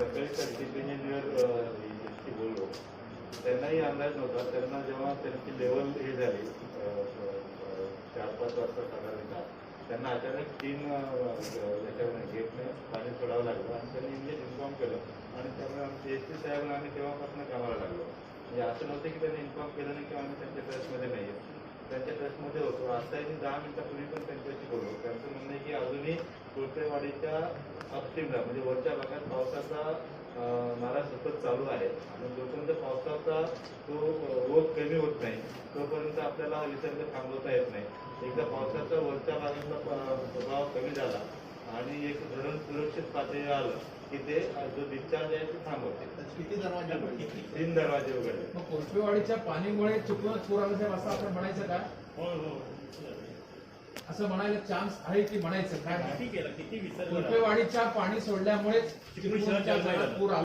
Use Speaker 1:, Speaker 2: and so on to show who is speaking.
Speaker 1: सकाळी circuit engineer बोललो. त्यांनाही अंदाज नव्हता. त्यांना जेव्हा त्यांची लेवल हे झाली चार पाच वाजता साधारणतः त्यांना अचानक तीन याच्यावर गेटने पाणी सोडावं लागलं आणि त्यांनी इमिजिएट इन्फॉर्म केलं. आणि त्यामुळे आमचे एस टी साहेबांना आम्ही तेव्हापासून कामाला लागलो. म्हणजे असं नव्हतं की त्यांनी इन्फॉर्म केलं नाही किंवा आम्ही त्यांच्या ट्रस्टमध्ये नाही आहे त्यांच्या ट्रस्टमध्ये होतो. आता दहा मिनिटापूर्वी पण त्यांच्याशी बोललो. त्यांचं म्हणणं आहे की अजूनही कुर्तेवाडीच्या अपस्ट्रीमला म्हणजे वरच्या भागात पावसाचा मारा सतत चालू आहे. आणि जोपर्यंत पावसाचा तो ओघ कमी होत नाही तोपर्यंत आपल्याला विसर्ग थांबवता येत नाही. एकदा पावसाचा वरच्या भागातला प्रभाव कमी झाला आणि एक धरण सुरक्षित पातळीवर आलं की ते जो डिस्चार्ज आहे ते थांबवते.
Speaker 2: किती दरवाजे उघडले?
Speaker 1: तीन दरवाजे उघडले.
Speaker 3: मग कोळपेवाडीच्या पाणीमुळे आला साहेब असं आपण म्हणायचं का?
Speaker 4: हो हो.
Speaker 3: असं म्हणायला चान्स आहे की म्हणायचं? काय
Speaker 4: किती केलं. किती विसर्ग
Speaker 3: पाणी सोडल्यामुळेच शहरात पूर आला.